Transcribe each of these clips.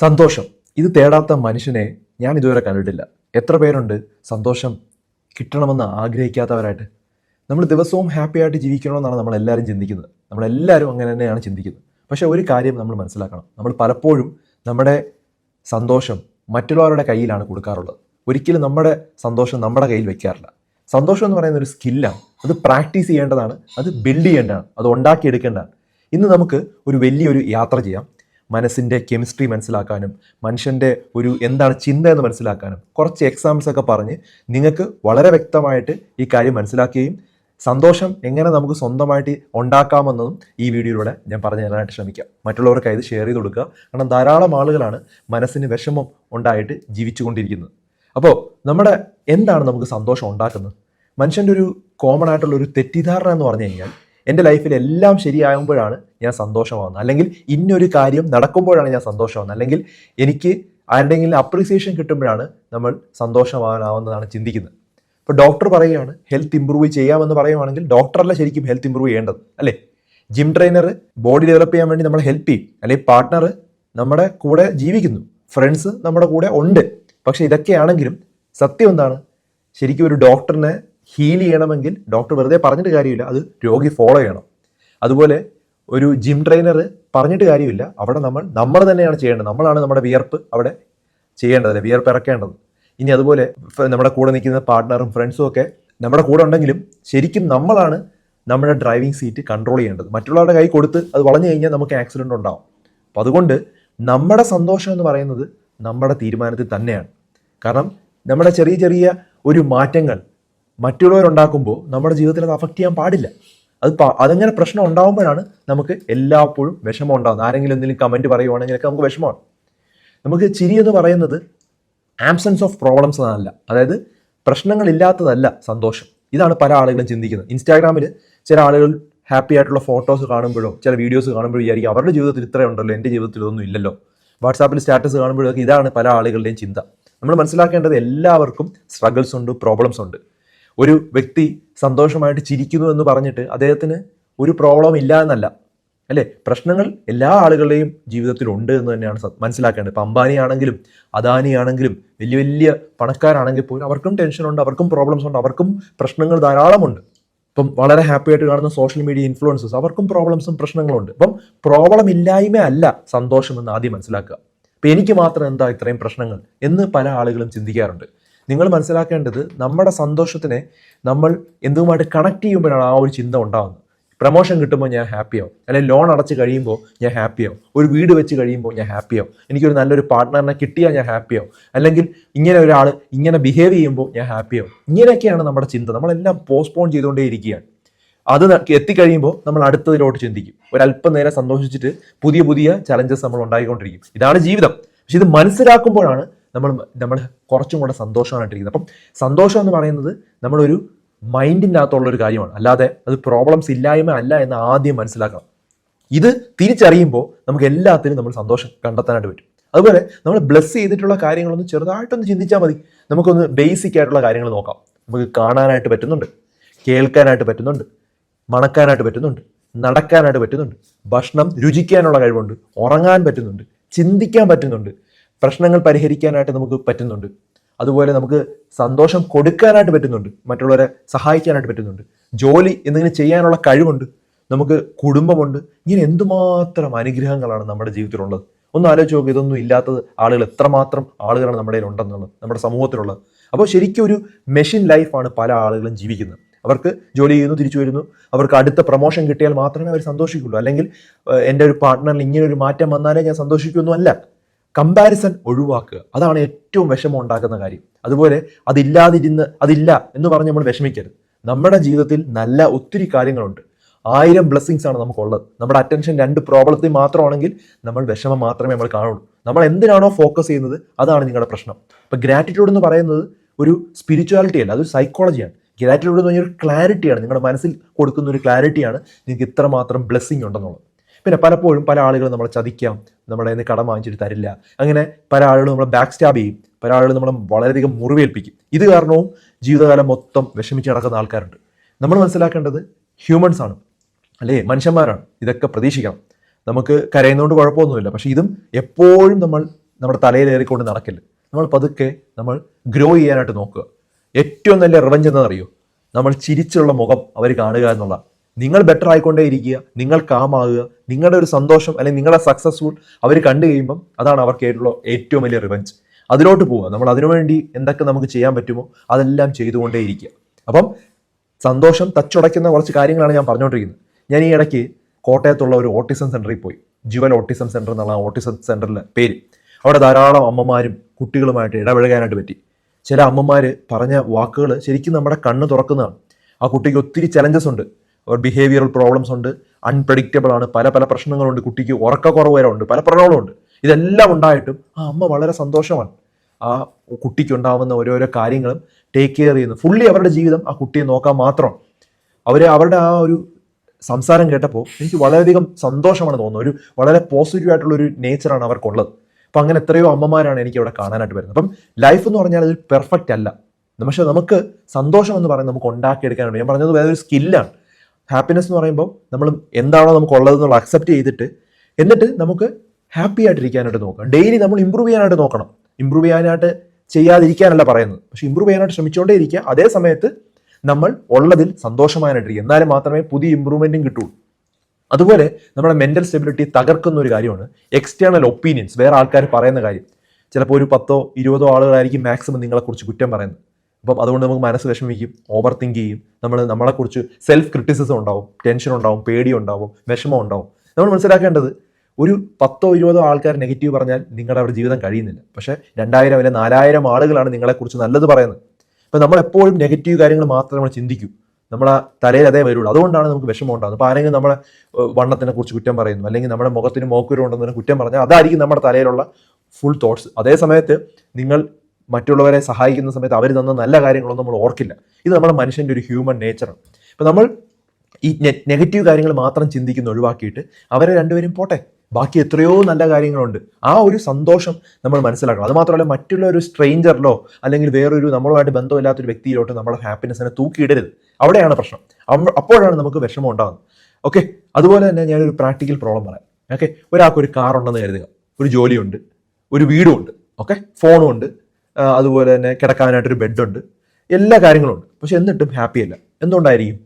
സന്തോഷം. ഇത് തേടാത്ത മനുഷ്യനെ ഞാൻ ഇതുവരെ കണ്ടിട്ടില്ല. എത്ര പേരുണ്ട് സന്തോഷം കിട്ടണമെന്ന് ആഗ്രഹിക്കാത്തവരായിട്ട്? നമ്മൾ ദിവസവും ഹാപ്പി ആയിട്ട് ജീവിക്കണമെന്നാണ് നമ്മൾ എല്ലാവരും ചിന്തിക്കുന്നത്. നമ്മളെല്ലാവരും അങ്ങനെ തന്നെയാണ് ചിന്തിക്കുന്നത്. പക്ഷേ ഒരു കാര്യം നമ്മൾ മനസ്സിലാക്കണം. നമ്മൾ പലപ്പോഴും നമ്മുടെ സന്തോഷം മറ്റുള്ളവരുടെ കയ്യിലാണ് കൊടുക്കാറുള്ളത്. ഒരിക്കലും നമ്മുടെ സന്തോഷം നമ്മുടെ കയ്യിൽ വെക്കാറില്ല. സന്തോഷം എന്ന് പറയുന്ന ഒരു സ്കില്ലാണ് അത് പ്രാക്ടീസ് ചെയ്യേണ്ടതാണ്. അത് ബിൽഡ് ചെയ്യേണ്ടതാണ്. അത് ഉണ്ടാക്കിയെടുക്കേണ്ടതാണ്. ഇന്ന് നമുക്ക് ഒരു വലിയൊരു യാത്ര ചെയ്യാം. മനസ്സിന്റെ കെമിസ്ട്രി മനസ്സിലാക്കാനും മനുഷ്യന്റെ ഒരു എന്താണ് ചിന്ത എന്ന് മനസ്സിലാക്കാനും കുറച്ച് എക്സാമ്പിൾസ് ഒക്കെ പറഞ്ഞ് നിങ്ങൾക്ക് വളരെ വ്യക്തമായിട്ട് ഈ കാര്യം മനസ്സിലാക്കുകയും സന്തോഷം എങ്ങനെ നമുക്ക് സ്വന്തമായിട്ട് ഉണ്ടാക്കാമെന്നതും ഈ വീഡിയോയിലൂടെ ഞാൻ പറഞ്ഞു തരാനായിട്ട് ശ്രമിക്കാം. മറ്റുള്ളവർക്ക് ഇത് ഷെയർ ചെയ്ത് കൊടുക്കുക. കാരണം ധാരാളം ആളുകളാണ് മനസ്സിന് വിഷമം ഉണ്ടായിട്ട് ജീവിച്ചുകൊണ്ടിരിക്കുന്നത്. അപ്പോൾ നമ്മുടെ എന്താണ് നമുക്ക് സന്തോഷം ഉണ്ടാക്കുന്നത്? മനുഷ്യന്റെ ഒരു കോമൺ ആയിട്ടുള്ള ഒരു തെറ്റിദ്ധാരണ എന്ന് പറഞ്ഞു കഴിഞ്ഞാൽ എന്റെ ലൈഫിൽ എല്ലാം ശരിയാകുമ്പോഴാണ് ഞാൻ സന്തോഷമാകുന്നത്. അല്ലെങ്കിൽ ഇന്നൊരു കാര്യം നടക്കുമ്പോഴാണ് ഞാൻ സന്തോഷമാകുന്നത്. അല്ലെങ്കിൽ എനിക്ക് ആരുടെയെങ്കിലും അപ്രീസിയേഷൻ കിട്ടുമ്പോഴാണ് നമ്മൾ സന്തോഷമാകാനാവുന്നതാണ് ചിന്തിക്കുന്നത്. ഇപ്പോൾ ഡോക്ടർ പറയുകയാണ് ഹെൽത്ത് ഇമ്പ്രൂവ് ചെയ്യാമെന്ന് പറയുവാണെങ്കിൽ ഡോക്ടറല്ല ശരിക്കും ഹെൽത്ത് ഇമ്പ്രൂവ് ചെയ്യേണ്ടത്. അല്ലേ? ജിം ട്രെയിനർ ബോഡി ഡെവലപ്പ് ചെയ്യാൻ വേണ്ടി നമ്മളെ ഹെൽപ്പ് ചെയ്യും. അല്ലെങ്കിൽ പാർട്ട്ണർ നമ്മുടെ കൂടെ ജീവിക്കുന്നു. ഫ്രണ്ട്സ് നമ്മുടെ കൂടെ ഉണ്ട്. പക്ഷേ ഇതൊക്കെയാണെങ്കിലും സത്യം എന്താണ്? ശരിക്കും ഒരു ഡോക്ടറിനെ ഹീൽ ചെയ്യണമെങ്കിൽ ഡോക്ടർ വെറുതെ പറഞ്ഞിട്ട് കാര്യമില്ല. അത് രോഗി ഫോളോ ചെയ്യണം. അതുപോലെ ഒരു ജിം ട്രെയിനർ പറഞ്ഞിട്ട് കാര്യമില്ല. അവിടെ നമ്മൾ നമ്മൾ തന്നെയാണ് ചെയ്യേണ്ടത്. നമ്മളാണ് നമ്മുടെ വിയർപ്പ് അവിടെ ചെയ്യേണ്ടത് അല്ലെ? വിയർപ്പ് ഇറക്കേണ്ടത്. ഇനി അതുപോലെ നമ്മുടെ കൂടെ നിൽക്കുന്ന പാർട്ട്ണറും ഫ്രണ്ട്സും ഒക്കെ നമ്മുടെ കൂടെ ഉണ്ടെങ്കിലും ശരിക്കും നമ്മളാണ് നമ്മുടെ ഡ്രൈവിംഗ് സീറ്റ് കൺട്രോൾ ചെയ്യേണ്ടത്. മറ്റുള്ളവരുടെ കൈ കൊടുത്ത് അത് വളഞ്ഞു കഴിഞ്ഞാൽ നമുക്ക് ആക്സിഡന്റ് ഉണ്ടാവും. അപ്പോൾ അതുകൊണ്ട് നമ്മുടെ സന്തോഷം എന്ന് പറയുന്നത് നമ്മുടെ തീരുമാനത്തിൽ തന്നെയാണ്. കാരണം നമ്മുടെ ചെറിയ ചെറിയ ഒരു മാറ്റങ്ങൾ മറ്റുള്ളവരുണ്ടാക്കുമ്പോൾ നമ്മുടെ ജീവിതത്തിൽ അത് അഫക്റ്റ് ചെയ്യാൻ പാടില്ല. അത് അതങ്ങനെ പ്രശ്നം ഉണ്ടാകുമ്പോഴാണ് നമുക്ക് എല്ലാപ്പോഴും വിഷമം ഉണ്ടാകുന്നത് ആരെങ്കിലും എന്തെങ്കിലും കമന്റ് പറയുവാണെങ്കിലൊക്കെ നമുക്ക് വിഷമമാണ്. നമുക്ക് ചിരി എന്ന് പറയുന്നത് ആബ്സെൻസ് ഓഫ് പ്രോബ്ലംസ് എന്നല്ല അതായത് പ്രശ്നങ്ങളില്ലാത്തതല്ല സന്തോഷം. ഇതാണ് പല ആളുകളും ചിന്തിക്കുന്നത്. ഇൻസ്റ്റാഗ്രാമിൽ ചില ആളുകൾ ഹാപ്പി ആയിട്ടുള്ള ഫോട്ടോസ് കാണുമ്പോഴോ ചില വീഡിയോസ് കാണുമ്പോഴോ വിചാരിക്കും അവരുടെ ജീവിതത്തിൽ ഇത്രയേ ഉണ്ടല്ലോ എന്റെ ജീവിതത്തിൽ ഇതൊന്നും ഇല്ലല്ലോ. വാട്സാപ്പിൽ സ്റ്റാറ്റസ് കാണുമ്പോഴൊക്കെ ഇതാണ് പല ആളുകളുടെയും ചിന്ത. നമ്മൾ മനസ്സിലാക്കേണ്ടത് എല്ലാവർക്കും സ്ട്രഗിൾസ് ഉണ്ട് പ്രോബ്ലംസ് ഉണ്ട്. ഒരു വ്യക്തി സന്തോഷമായിട്ട് ചിരിക്കുന്നു എന്ന് പറഞ്ഞിട്ട് അദ്ദേഹത്തിന് ഒരു പ്രോബ്ലം ഇല്ല എന്നല്ല. അല്ലേ? പ്രശ്നങ്ങൾ എല്ലാ ആളുകളുടെയും ജീവിതത്തിലുണ്ട് എന്ന് തന്നെയാണ് മനസ്സിലാക്കേണ്ടത്. ഇപ്പം അംബാനിയാണെങ്കിലും അദാനിയാണെങ്കിലും വലിയ വലിയ പണക്കാരാണെങ്കിൽ പോലും അവർക്കും ടെൻഷനുണ്ട് അവർക്കും പ്രോബ്ലംസ് ഉണ്ട് അവർക്കും പ്രശ്നങ്ങൾ ധാരാളമുണ്ട്. ഇപ്പം വളരെ ഹാപ്പി ആയിട്ട് കാണുന്ന സോഷ്യൽ മീഡിയ ഇൻഫ്ലുവൻസസ് അവർക്കും പ്രോബ്ലംസും പ്രശ്നങ്ങളുണ്ട് അപ്പം പ്രോബ്ലം ഇല്ലായ്മ അല്ല സന്തോഷമെന്ന് ആദ്യം മനസ്സിലാക്കുക. അപ്പം എനിക്ക് മാത്രം എന്താ ഇത്രയും പ്രശ്നങ്ങൾ എന്ന് പല ആളുകളും ചിന്തിക്കാറുണ്ട്. നിങ്ങൾ മനസ്സിലാക്കേണ്ടത് നമ്മുടെ സന്തോഷത്തിനെ നമ്മൾ എന്തുമായിട്ട് കണക്ട് ചെയ്യുമ്പോഴാണ് ആ ഒരു ചിന്ത ഉണ്ടാകുന്നത് പ്രമോഷൻ കിട്ടുമ്പോൾ ഞാൻ ഹാപ്പിയാവും അല്ലെങ്കിൽ ലോൺ അടച്ച് കഴിയുമ്പോൾ ഞാൻ ഹാപ്പിയാവും ഒരു വീട് വെച്ച് കഴിയുമ്പോൾ ഞാൻ ഹാപ്പിയാവും എനിക്കൊരു നല്ലൊരു പാർട്ട്ണറിനെ കിട്ടിയാൽ ഞാൻ ഹാപ്പിയാവും അല്ലെങ്കിൽ ഇങ്ങനെ ഒരാൾ ഇങ്ങനെ ബിഹേവ് ചെയ്യുമ്പോൾ ഞാൻ ഹാപ്പിയാവും ഇങ്ങനെയൊക്കെയാണ് നമ്മുടെ ചിന്ത. നമ്മളെല്ലാം പോസ്റ്റ്പോൺ ചെയ്തുകൊണ്ടേ ഇരിക്കുകയാണ് അത് എത്തിക്കഴിയുമ്പോൾ നമ്മൾ അടുത്തതിലോട്ട് ചിന്തിക്കും. ഒരല്പം നേരം സന്തോഷിച്ചിട്ട് പുതിയ പുതിയ ചലഞ്ചസ് നമ്മൾ ഉണ്ടായിക്കൊണ്ടിരിക്കും. ഇതാണ് ജീവിതം. പക്ഷെ ഇത് മനസ്സിലാക്കുമ്പോഴാണ് നമ്മൾ നമ്മൾ കുറച്ചും കൂടെ സന്തോഷമായിട്ടിരിക്കുന്നത് അപ്പം സന്തോഷം എന്ന് പറയുന്നത് നമ്മളൊരു മൈൻഡിന്റെ അകത്തുള്ള ഒരു കാര്യമാണ്. അല്ലാതെ അത് പ്രോബ്ലംസ് ഇല്ലായ്മ അല്ല എന്ന് ആദ്യം മനസ്സിലാക്കണം. ഇത് തിരിച്ചറിയുമ്പോൾ നമുക്ക് എല്ലാത്തിനും നമ്മൾ സന്തോഷം കണ്ടെത്താനായിട്ട് പറ്റും. അതുപോലെ നമ്മൾ ബ്ലെസ് ചെയ്തിട്ടുള്ള കാര്യങ്ങളൊന്ന് ചെറുതായിട്ടൊന്ന് ചിന്തിച്ചാൽ മതി. നമുക്കൊന്ന് ബേസിക് ആയിട്ടുള്ള കാര്യങ്ങൾ നോക്കാം. നമുക്ക് കാണാനായിട്ട് പറ്റുന്നുണ്ട്. കേൾക്കാനായിട്ട് പറ്റുന്നുണ്ട്. മണക്കാനായിട്ട് പറ്റുന്നുണ്ട്. നടക്കാനായിട്ട് പറ്റുന്നുണ്ട്. ഭക്ഷണം രുചിക്കാനുള്ള കഴിവുണ്ട്. ഉറങ്ങാൻ പറ്റുന്നുണ്ട്. ചിന്തിക്കാൻ പറ്റുന്നുണ്ട്. പ്രശ്നങ്ങൾ പരിഹരിക്കാനായിട്ട് നമുക്ക് പറ്റുന്നുണ്ട്. അതുപോലെ നമുക്ക് സന്തോഷം കൊടുക്കാനായിട്ട് പറ്റുന്നുണ്ട്. മറ്റുള്ളവരെ സഹായിക്കാനായിട്ട് പറ്റുന്നുണ്ട്. ജോലി എന്തെങ്കിലും ചെയ്യാനുള്ള കഴിവുണ്ട്. നമുക്ക് കുടുംബമുണ്ട്. ഇങ്ങനെ എന്തുമാത്രം അനുഗ്രഹങ്ങളാണ് നമ്മുടെ ജീവിതത്തിലുള്ളത്. ഒന്ന് ആലോചിച്ച് നോക്കുക ഇതൊന്നും ഇല്ലാത്തത് ആളുകൾ എത്രമാത്രം ആളുകളാണ് നമ്മുടെ ഉണ്ടെന്നുള്ളത് നമ്മുടെ സമൂഹത്തിലുള്ളത്. അപ്പോൾ ശരിക്കും ഒരു മെഷീൻ ലൈഫാണ് പല ആളുകളും ജീവിക്കുന്നത്. അവർക്ക് ജോലി ചെയ്യുന്നു തിരിച്ചു വരുന്നു. അവർക്ക് അടുത്ത പ്രൊമോഷൻ കിട്ടിയാൽ മാത്രമേ അവർ സന്തോഷിക്കുള്ളൂ. അല്ലെങ്കിൽ എന്റെ ഒരു പാർട്ട്ണറിൽ ഇങ്ങനെ ഒരു മാറ്റം വന്നാലേ ഞാൻ സന്തോഷിക്കുമെന്നും അല്ല കമ്പാരിസൺ ഒഴിവാക്കുക. അതാണ് ഏറ്റവും വിഷമം ഉണ്ടാക്കുന്ന കാര്യം. അതുപോലെ അതില്ലാതിരുന്ന് അതില്ല എന്ന് പറഞ്ഞ് നമ്മൾ വിഷമിക്കരുത്. നമ്മുടെ ജീവിതത്തിൽ നല്ല ഒത്തിരി കാര്യങ്ങളുണ്ട്. ആയിരം ബ്ലെസ്സിങ്സ് ആണ് നമുക്കുള്ളത്. നമ്മുടെ അറ്റൻഷൻ രണ്ട് പ്രോബ്ലത്തിൽ മാത്രമാണെങ്കിൽ നമ്മൾ വിഷമം മാത്രമേ നമ്മൾ കാണുള്ളൂ. നമ്മൾ എന്തിനാണോ ഫോക്കസ് ചെയ്യുന്നത്? അതാണ് നിങ്ങളുടെ പ്രശ്നം. അപ്പോൾ ഗ്രാറ്റിറ്റ്യൂഡ് എന്ന് പറയുന്നത് ഒരു സ്പിരിച്വാലിറ്റി അല്ല അതൊരു സൈക്കോളജിയാണ് ഗ്രാറ്റിറ്റ്യൂഡ് എന്ന് പറഞ്ഞാൽ ഒരു ക്ലാരിറ്റിയാണ് നിങ്ങളുടെ മനസ്സിൽ കൊടുക്കുന്ന ഒരു ക്ലാരിറ്റിയാണ് നിങ്ങൾക്ക് ഇത്രമാത്രം ബ്ലെസ്സിങ് ഉണ്ടെന്നുള്ളത്. പിന്നെ പലപ്പോഴും പല ആളുകളും നമ്മളെ ചതിക്കാം കയ്യിൽ നിന്ന് കടം വാങ്ങിച്ചിട്ട് തരില്ല. അങ്ങനെ പല ആളുകളും നമ്മളെ ബാക്ക് സ്റ്റാബ് ചെയ്യും. പല ആളുകളും നമ്മളെ വളരെയധികം മുറിവേൽപ്പിക്കും. ഇത് കാരണവും ജീവിതകാലം മൊത്തം വിഷമിച്ച് നടക്കുന്ന ആൾക്കാരുണ്ട്. നമ്മൾ മനസ്സിലാക്കേണ്ടത് ഹ്യൂമൻസ് ആണ്. അല്ലേ? മനുഷ്യന്മാരാണ്. ഇതൊക്കെ പ്രതീക്ഷിക്കണം. നമുക്ക് കരയുന്നതുകൊണ്ട് കുഴപ്പമൊന്നുമില്ല. പക്ഷേ ഇതും എപ്പോഴും നമ്മൾ നമ്മുടെ തലയിലേറിക്കൊണ്ട് നടക്കില്ല നമ്മൾ പതുക്കെ നമ്മൾ ഗ്രോ ചെയ്യാനായിട്ട് നോക്കുക. ഏറ്റവും നല്ല റിവഞ്ച് എന്താണെന്നറിയോ? നമ്മൾ ചിരിച്ചുള്ള മുഖം അവർ കാണുക എന്നുള്ള നിങ്ങൾ ബെറ്റർ ആയിക്കൊണ്ടേ ഇരിക്കുക നിങ്ങൾ കാമാകുക നിങ്ങളുടെ ഒരു സന്തോഷം അല്ലെങ്കിൽ നിങ്ങളുടെ സക്സസ്ഫുൾ അവർ കണ്ടു കഴിയുമ്പം അതാണ് അവർക്കായിട്ടുള്ള ഏറ്റവും വലിയ റിവഞ്ച് അതിലോട്ട് പോവുക. നമ്മൾ അതിനുവേണ്ടി എന്തൊക്കെ നമുക്ക് ചെയ്യാൻ പറ്റുമോ അതെല്ലാം ചെയ്തുകൊണ്ടേ ഇരിക്കുക അപ്പം സന്തോഷം തച്ചുടയ്ക്കുന്ന കുറച്ച് കാര്യങ്ങളാണ് ഞാൻ പറഞ്ഞുകൊണ്ടിരിക്കുന്നത്. ഞാൻ ഈ ഇടയ്ക്ക് കോട്ടയത്തുള്ള ഒരു ഓട്ടിസം സെന്ററിൽ പോയി. ജുവൽ ഓട്ടിസം സെന്റർ എന്നുള്ള ഓട്ടിസം സെന്ററിലെ പേര്. അവിടെ ധാരാളം അമ്മമാരും കുട്ടികളുമായിട്ട് ഇടപഴകാനായിട്ട് പറ്റി. ചില അമ്മമാർ പറഞ്ഞ വാക്കുകൾ ശരിക്കും നമ്മുടെ കണ്ണ് തുറക്കുന്നതാണ്. ആ കുട്ടിക്ക് ഒത്തിരി ചലഞ്ചസ് ഉണ്ട്. ബിഹേവിയറൽ പ്രോബ്ലംസ് ഉണ്ട്. അൺപ്രഡിക്റ്റബിൾ ആണ്. പല പല പ്രശ്നങ്ങളുണ്ട്. കുട്ടിക്ക് ഉറക്കക്കുറവ് വരെ ഉണ്ട് പല പ്രോബ്ലമുണ്ട് ഇതെല്ലാം ഉണ്ടായിട്ടും ആ അമ്മ വളരെ സന്തോഷമാണ്. ആ കുട്ടിക്ക് ഉണ്ടാവുന്ന ഓരോരോ കാര്യങ്ങളും ടേക്ക് കെയർ ചെയ്യുന്നു. ഫുള്ളി അവരുടെ ജീവിതം ആ കുട്ടിയെ നോക്കാൻ മാത്രം. അവർ അവരുടെ ആ ഒരു സംസാരം കേട്ടപ്പോൾ എനിക്ക് വളരെയധികം സന്തോഷമാണ് തോന്നുന്നത് ഒരു വളരെ പോസിറ്റീവ് ആയിട്ടുള്ള ഒരു നേച്ചറാണ് അവർക്കുള്ളത്. അപ്പം അങ്ങനെ എത്രയോ അമ്മമാരാണ് എനിക്ക് അവിടെ കാണാനായിട്ട് വരുന്നത്. അപ്പം ലൈഫ് എന്ന് പറഞ്ഞാൽ അത് പെർഫെക്റ്റ് അല്ല. പക്ഷെ നമുക്ക് സന്തോഷം എന്ന് പറയുന്നത് നമുക്ക് ഉണ്ടാക്കിയെടുക്കാനുണ്ട് ഞാൻ പറഞ്ഞത് വേറെ ഒരു സ്കില്ലാണ് ഹാപ്പിനെസ് എന്ന് പറയുമ്പോൾ നമ്മൾ എന്താണോ നമുക്ക് ഉള്ളതെന്നുള്ള അക്സെപ്റ്റ് ചെയ്തിട്ട് എന്നിട്ട് നമുക്ക് ഹാപ്പി ആയിട്ടിരിക്കാനായിട്ട് നോക്കാം. ഡെയിലി നമ്മൾ ഇമ്പ്രൂവ് ചെയ്യാനായിട്ട് നോക്കണം. ഇമ്പ്രൂവ് ചെയ്യാനായിട്ട് ചെയ്യാതിരിക്കാനല്ല പറയുന്നത്. പക്ഷെ ഇമ്പ്രൂവ് ചെയ്യാനായിട്ട് ശ്രമിച്ചുകൊണ്ടേ ഇരിക്കുക. അതേ സമയത്ത് നമ്മൾ ഉള്ളതിൽ സന്തോഷമായിട്ടിരിക്കുക. എന്നാലും മാത്രമേ പുതിയ ഇമ്പ്രൂവ്മെന്റും കിട്ടുള്ളൂ. അതുപോലെ നമ്മുടെ മെന്റൽ സ്റ്റെബിലിറ്റി തകർക്കുന്ന ഒരു കാര്യമാണ് എക്സ്റ്റേണൽ ഒപ്പീനിയൻസ് വേറെ ആൾക്കാർ പറയുന്ന കാര്യം. ചിലപ്പോൾ ഒരു പത്തോ ഇരുപതോ ആളുകളായിരിക്കും മാക്സിമം നിങ്ങളെക്കുറിച്ച് കുറ്റം പറയുന്നത്. അപ്പം അതുകൊണ്ട് നമുക്ക് മനസ്സ് വിഷമിക്കും ഓവർ തിങ്ക് ചെയ്യും. നമ്മൾ നമ്മളെക്കുറിച്ച് സെൽഫ് ക്രിറ്റിസിസം ഉണ്ടാവും ടെൻഷൻ ഉണ്ടാവും പേടി ഉണ്ടാവും വിഷമം ഉണ്ടാവും. നമ്മൾ മനസ്സിലാക്കേണ്ടത് ഒരു പത്തോ ഇരുപതോ ആൾക്കാർ നെഗറ്റീവ് പറഞ്ഞാൽ നിങ്ങളുടെ അവരുടെ ജീവിതം കഴിയുന്നില്ല. പക്ഷേ രണ്ടായിരം അല്ലെങ്കിൽ നാലായിരം ആളുകളാണ് നിങ്ങളെക്കുറിച്ച് നല്ലത് പറയുന്നത്. അപ്പം നമ്മൾ എപ്പോഴും നെഗറ്റീവ് കാര്യങ്ങൾ മാത്രമേ നമ്മൾ ചിന്തിക്കും. നമ്മളെ തലയിൽ അതേ വരുള്ളൂ. അതുകൊണ്ടാണ് നമുക്ക് വിഷമം ഉണ്ടാകുന്നത്. അപ്പോൾ ആരെങ്കിലും നമ്മളെ വണ്ണത്തിനെ കുറിച്ച് കുറ്റം പറയുന്നു അല്ലെങ്കിൽ നമ്മുടെ മുഖത്തിന് മോക്കുരുണ്ടെന്ന് കുറ്റം പറഞ്ഞാൽ അതായിരിക്കും നമ്മുടെ തലയിലുള്ള ഫുൾ തോട്ട്സ് അതേ സമയത്ത് നിങ്ങൾ മറ്റുള്ളവരെ സഹായിക്കുന്ന സമയത്ത് അവർ തന്ന നല്ല കാര്യങ്ങളൊന്നും നമ്മൾ ഓർക്കില്ല. ഇത് നമ്മുടെ മനുഷ്യന്റെ ഒരു ഹ്യൂമൻ നേച്ചറാണ് ഇപ്പം നമ്മൾ ഈ നെഗറ്റീവ് കാര്യങ്ങൾ മാത്രം ചിന്തിക്കുന്ന ഒഴിവാക്കിയിട്ട് അവരെ രണ്ടുപേരും പോട്ടെ. ബാക്കി എത്രയോ നല്ല കാര്യങ്ങളുണ്ട്. ആ ഒരു സന്തോഷം നമ്മൾ മനസ്സിലാക്കണം. അതുമാത്രമല്ല മറ്റുള്ള ഒരു സ്ട്രെയിഞ്ചറിലോ അല്ലെങ്കിൽ വേറൊരു നമ്മളുമായിട്ട് ബന്ധമില്ലാത്തൊരു വ്യക്തിയിലോട്ട് നമ്മുടെ ഹാപ്പിനെസ്സിനെ തൂക്കിയിടരുത്. അവിടെയാണ് പ്രശ്നം. അപ്പോഴാണ് നമുക്ക് വിഷമം ഉണ്ടാകുന്നത് ഓക്കെ അതുപോലെ തന്നെ ഞാനൊരു പ്രാക്ടിക്കൽ പ്രോബ്ലം പറയാം. ഓക്കെ ഒരാൾക്ക് ഒരു കാർ ഉണ്ടെന്ന് കരുതുക. ഒരു ജോലിയുണ്ട്. ഒരു വീടും ഉണ്ട് ഓക്കെ ഫോണും ഉണ്ട് അതുപോലെ തന്നെ കിടക്കാനായിട്ടൊരു ബെഡുണ്ട്. എല്ലാ കാര്യങ്ങളും ഉണ്ട് പക്ഷെ എന്നിട്ടും ഹാപ്പി അല്ല. എന്തുകൊണ്ടായിരിക്കും?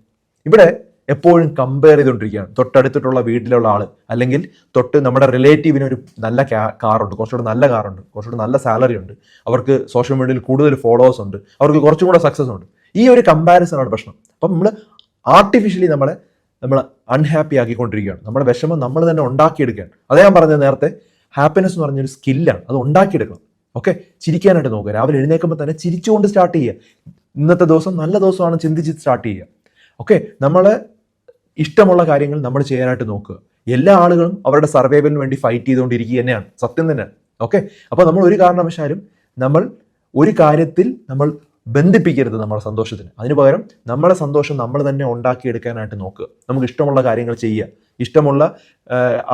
ഇവിടെ എപ്പോഴും കമ്പയർ ചെയ്തുകൊണ്ടിരിക്കുകയാണ്. തൊട്ടടുത്തിട്ടുള്ള വീട്ടിലുള്ള ആൾ അല്ലെങ്കിൽ തൊട്ട് നമ്മുടെ റിലേറ്റീവിന് ഒരു നല്ല കാറുണ്ട് കുറച്ചുകൂടെ നല്ല കാറുണ്ട് കുറച്ചുകൂടെ നല്ല സാലറി ഉണ്ട്. അവർക്ക് സോഷ്യൽ മീഡിയയിൽ കൂടുതൽ ഫോളോവേഴ്സ് ഉണ്ട്. അവർക്ക് കുറച്ചും കൂടെ സക്സസ് ഉണ്ട്. ഈ ഒരു കമ്പാരിസൺ ആണ് പ്രശ്നം. അപ്പം നമ്മൾ ആർട്ടിഫിഷ്യലി നമ്മളെ നമ്മൾ അൺഹാപ്പി ആക്കിക്കൊണ്ടിരിക്കുകയാണ്. നമ്മുടെ വിഷമം നമ്മൾ തന്നെ ഉണ്ടാക്കിയെടുക്കുകയാണ്. അതേ ഞാൻ പറഞ്ഞത് നേരത്തെ. ഹാപ്പിനെസ് എന്ന് പറഞ്ഞൊരു സ്കില്ലാണ് അത് ഉണ്ടാക്കിയെടുക്കണം. ഓക്കെ? ചിരിക്കാനായിട്ട് നോക്കുക രാവിലെ എഴുന്നേൽക്കുമ്പോൾ തന്നെ ചിരിച്ചുകൊണ്ട് സ്റ്റാർട്ട് ചെയ്യുക ഇന്നത്തെ ദിവസം നല്ല ദിവസമാണ് ചിന്തിച്ച് സ്റ്റാർട്ട് ചെയ്യുക ഓക്കെ? നമ്മൾ ഇഷ്ടമുള്ള കാര്യങ്ങൾ നമ്മൾ ചെയ്യാനായിട്ട് നോക്കുക എല്ലാ ആളുകളും അവരുടെ സർവൈവലിന് വേണ്ടി ഫൈറ്റ് ചെയ്തുകൊണ്ടിരിക്കുക തന്നെയാണ്. സത്യം തന്നെ. ഓക്കെ? അപ്പോൾ നമ്മൾ ഒരു കാരണവശാലും നമ്മൾ ഒരു കാര്യത്തിൽ നമ്മൾ ബന്ധിപ്പിക്കരുത് നമ്മുടെ സന്തോഷത്തിന്. അതിന് പകരം നമ്മുടെ സന്തോഷം നമ്മൾ തന്നെ ഉണ്ടാക്കിയെടുക്കാനായിട്ട് നോക്കുക നമുക്ക് ഇഷ്ടമുള്ള കാര്യങ്ങൾ ചെയ്യുക. ഇഷ്ടമുള്ള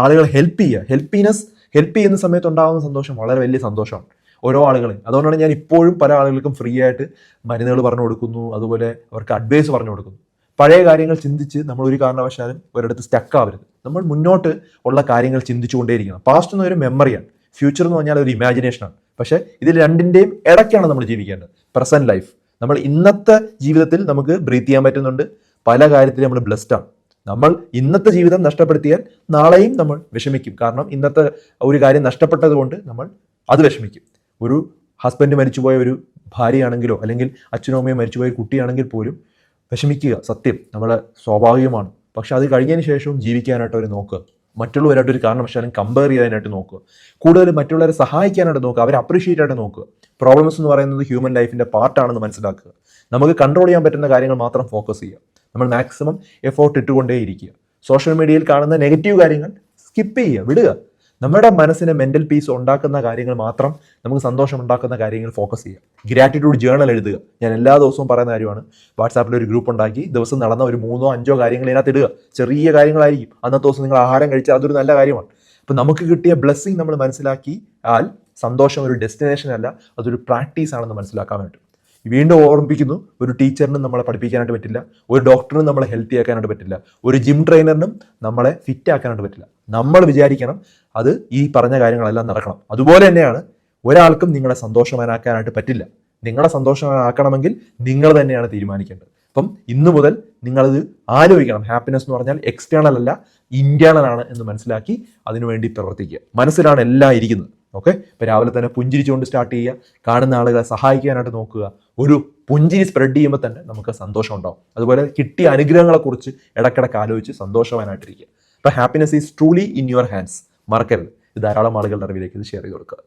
ആളുകളെ ഹെൽപ്പ് ചെയ്യുക. ഹെൽപ്പിനെസ് ഹെൽപ്പ് ചെയ്യുന്ന സമയത്ത് ഉണ്ടാകുന്ന സന്തോഷം വളരെ വലിയ സന്തോഷമാണ്. ഓരോ ആളുകൾ അതുകൊണ്ടാണ് ഞാൻ ഇപ്പോഴും പല ആളുകൾക്കും ഫ്രീ ആയിട്ട് മരുന്നുകൾ പറഞ്ഞു കൊടുക്കുന്നു. അതുപോലെ അവർക്ക് അഡ്വൈസ് പറഞ്ഞു കൊടുക്കുന്നു. പഴയ കാര്യങ്ങൾ ചിന്തിച്ച് നമ്മൾ ഒരു കാരണവശാലും ഒരിടത്ത് സ്റ്റക്ക് ആവരുത്. നമ്മൾ മുന്നോട്ട് ഉള്ള കാര്യങ്ങൾ ചിന്തിച്ചുകൊണ്ടേയിരിക്കണം. പാസ്റ്റ് എന്ന് ഒരു മെമ്മറിയാണ് ഫ്യൂച്ചർ എന്ന് പറഞ്ഞാൽ ഒരു ഇമാജിനേഷനാണ് പക്ഷേ ഇതിൽ രണ്ടിന്റെയും ഇടയ്ക്കാണ് നമ്മൾ ജീവിക്കേണ്ടത്. പ്രസന്റ് ലൈഫ് നമ്മൾ ഇന്നത്തെ ജീവിതത്തിൽ നമുക്ക് ബ്രീത്ത് ചെയ്യാൻ പറ്റുന്നുണ്ട്. പല കാര്യത്തിൽ നമ്മൾ ബ്ലെസ്ഡ് ആണ്. നമ്മൾ ഇന്നത്തെ ജീവിതം നഷ്ടപ്പെടുത്തിയാൽ നാളെയും നമ്മൾ വിഷമിക്കും. കാരണം ഇന്നത്തെ ഒരു കാര്യം നഷ്ടപ്പെട്ടത് കൊണ്ട് നമ്മൾ അത് വിഷമിക്കും. ഒരു ഹസ്ബൻഡ് മരിച്ചുപോയ ഒരു ഭാര്യയാണെങ്കിലോ അല്ലെങ്കിൽ അച്ഛനോ അമ്മയോ മരിച്ചുപോയ കുട്ടിയാണെങ്കിൽ പോലും വിഷമിക്കുക സത്യം നമ്മൾ സ്വാഭാവികമാണ്. പക്ഷെ അത് കഴിഞ്ഞതിന് ശേഷവും ജീവിക്കാനായിട്ട് അവർ നോക്കുക. മറ്റുള്ളവരായിട്ട് ഒരു കാരണവശാലും കമ്പയർ ചെയ്യാനായിട്ട് നോക്കുക. കൂടുതൽ മറ്റുള്ളവരെ സഹായിക്കാനായിട്ട് നോക്കുക അവരെ അപ്രീഷിയേറ്റ് ആയിട്ട് നോക്കുക. പ്രോബ്ലംസ് എന്ന് പറയുന്നത് ഹ്യൂമൻ ലൈഫിന്റെ പാർട്ടാണെന്ന് മനസ്സിലാക്കുക. നമുക്ക് കൺട്രോൾ ചെയ്യാൻ പറ്റുന്ന കാര്യങ്ങൾ മാത്രം ഫോക്കസ് ചെയ്യുക. നമ്മൾ മാക്സിമം എഫോർട്ട് ഇട്ടുകൊണ്ടേ ഇരിക്കുക സോഷ്യൽ മീഡിയയിൽ കാണുന്ന നെഗറ്റീവ് കാര്യങ്ങൾ സ്കിപ്പ് ചെയ്യുക വിടുക. നമ്മുടെ മനസ്സിന് മെന്റൽ പീസ് ഉണ്ടാക്കുന്ന കാര്യങ്ങൾ മാത്രം നമുക്ക് സന്തോഷം ഉണ്ടാക്കുന്ന കാര്യങ്ങൾ ഫോക്കസ് ചെയ്യുക ഗ്രാറ്റിറ്റ്യൂഡ് ജേണൽ എഴുതുക. ഞാൻ എല്ലാ ദിവസവും പറയുന്ന കാര്യമാണ്. വാട്സാപ്പിൽ ഒരു ഗ്രൂപ്പ് ഉണ്ടാക്കി ദിവസം നടന്ന ഒരു മൂന്നോ അഞ്ചോ കാര്യങ്ങൾ ഇതിനകത്ത് ഇടുക. ചെറിയ കാര്യങ്ങളായിരിക്കും. അന്നത്തെ ദിവസം നിങ്ങൾ ആഹാരം കഴിച്ചാൽ അതൊരു നല്ല കാര്യമാണ്. അപ്പം നമുക്ക് കിട്ടിയ ബ്ലെസ്സിങ് നമ്മൾ മനസ്സിലാക്കി ആൽ സന്തോഷം ഒരു ഡെസ്റ്റിനേഷൻ അല്ല അതൊരു പ്രാക്ടീസ് ആണെന്ന് മനസ്സിലാക്കാൻ പറ്റും. വീണ്ടും ഓർമ്മിപ്പിക്കുന്നു ഒരു ടീച്ചറിനും നമ്മളെ പഠിപ്പിക്കാനായിട്ട് പറ്റില്ല ഒരു ഡോക്ടറിനും നമ്മളെ ഹെൽത്തി ആക്കാനായിട്ട് പറ്റില്ല ഒരു ജിം ട്രെയിനറിനും നമ്മളെ ഫിറ്റ് ആക്കാനായിട്ട് പറ്റില്ല. നമ്മൾ വിചാരിക്കണം അത് ഈ പറഞ്ഞ കാര്യങ്ങളെല്ലാം നടക്കണം. അതുപോലെ തന്നെയാണ് ഒരാൾക്കും നിങ്ങളെ സന്തോഷവാനാക്കാനായിട്ട് പറ്റില്ല. നിങ്ങളെ സന്തോഷവാനാക്കണമെങ്കിൽ നിങ്ങൾ തന്നെയാണ് തീരുമാനിക്കേണ്ടത്. അപ്പം ഇന്നു മുതൽ നിങ്ങളത് ആലോചിക്കണം. ഹാപ്പിനെസ് എന്ന് പറഞ്ഞാൽ എക്സ്റ്റേണൽ അല്ല ഇന്റേണൽ ആണ് എന്ന് മനസ്സിലാക്കി അതിനുവേണ്ടി പ്രവർത്തിക്കുക. മനസ്സിലാണ് എല്ലാം ഇരിക്കുന്നത്. ഓക്കെ ഇപ്പം രാവിലെ തന്നെ പുഞ്ചിരിച്ചുകൊണ്ട് സ്റ്റാർട്ട് ചെയ്യുക. കാണുന്ന ആളുകളെ സഹായിക്കാനായിട്ട് നോക്കുക. ഒരു പുഞ്ചിരി സ്പ്രെഡ് ചെയ്യുമ്പോൾ തന്നെ നമുക്ക് സന്തോഷം ഉണ്ടാവും. അതുപോലെ കിട്ടിയ അനുഗ്രഹങ്ങളെക്കുറിച്ച് ഇടയ്ക്കിടയ്ക്ക് ആലോചിച്ച് സന്തോഷവാനായിട്ടിരിക്കുക. അപ്പം happiness is truly in your hands മറക്കരുത്. ധാരാളം ആളുകളുടെ അറിവിലേക്ക് ഇത് ഷെയർ ചെയ്ത് കൊടുക്കുക.